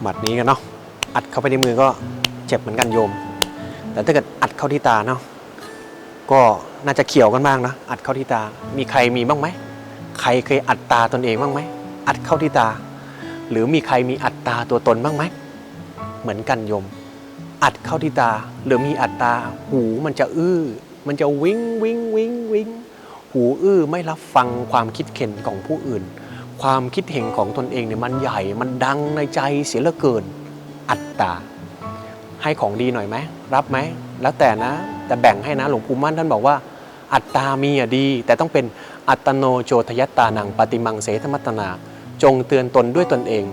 หมัดนี้กันเนาะอัดเข้าไปในมือก็เจ็บเหมือนกันโยม แต่ถ้าเกิดอัดเข้าที่ตาเนาะก็น่าจะเขียวกันบ้างนะอัดเข้าที่ตา มีใครมีบ้างไหมใครเคยอัดตาตนเองบ้างไหมอัดเข้าที่ตา หรือมีใครมีอัดตาตัวตนบ้างไหมเหมือนกันโยม อัดเข้าที่ตา หรือมีอัดตา หูมันจะอื้อ มันจะวิงวิงวิงวิงหูอื้อไม่รับฟังความคิดเห็นของผู้อื่น ความคิดเห็นของตนเองเนี่ยมันใหญ่ มันดังในใจเสียเหลือเกิน อัตตา ให้ของดีหน่อยไหม รับไหม แล้วแต่นะ แต่แบ่งให้นะ หลวงปู่มั่นท่านบอกว่า อัตตามีอะดี แต่ต้องเป็นอัตโนโจทยตานังปฏิมังเสธมัตนา จงเตือนตนด้วยตนเอง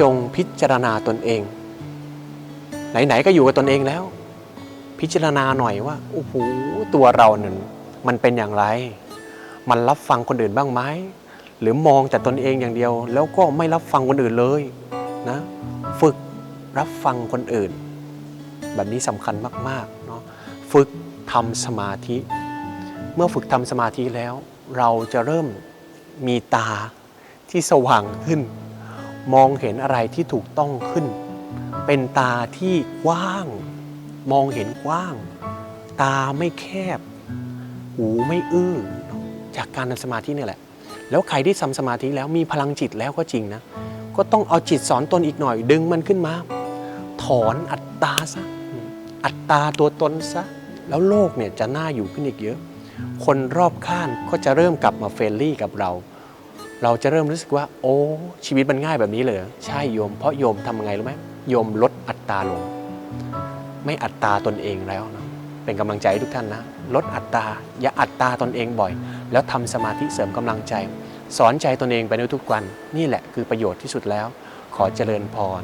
จงพิจารณาตนเอง ไหนๆก็อยู่กับตนเองแล้ว พิจารณาหน่อยว่าโอ้โหตัวเราเนี่ยมันเป็นอย่างไร มันรับฟังคนอื่นบ้างไหม หรือมองแต่ตนเองอย่างเดียว แล้วก็ไม่รับฟังคนอื่นเลยนะฝึกรับฟังคนอื่น แบบนี้สำคัญมากๆเนาะฝึกทำสมาธิ เมื่อฝึกทำสมาธิแล้ว เราจะเริ่มมีตาที่สว่างขึ้น มองเห็นอะไรที่ถูกต้องขึ้น เป็นตาที่กว้าง มองเห็นกว้าง ตาไม่แคบ หูไม่อื้อจากการทำสมาธินี่แหละ แล้วใครที่ทำสมาธิแล้วมีพลังจิตแล้วก็จริงนะ ก็ต้องเอาจิตสอนตนอีกหน่อย ดึงมันขึ้นมา ถอนอัตตาซะอัตตาตัวตนซะ แล้วโลกเนี่ยจะน่าอยู่ขึ้นอีกเยอะ คนรอบข้างก็จะเริ่มกลับมาเฟรนลี่กับเรา เราจะเริ่มรู้สึกว่า โอ้ชีวิตมันง่ายแบบนี้เลยใช่โยม เพราะโยมทำไงรู้ไหมโยมลดอัตตาลง ไม่อัตตาตนเองแล้วนะ เป็นกำลังใจให้ทุกท่านนะ ลดอัตตาอย่าอัตตาตนเองบ่อย แล้วทำสมาธิเสริมกำลังใจ สอนใจตนเองไปในทุกวัน นี่แหละคือประโยชน์ที่สุดแล้ว ขอเจริญพร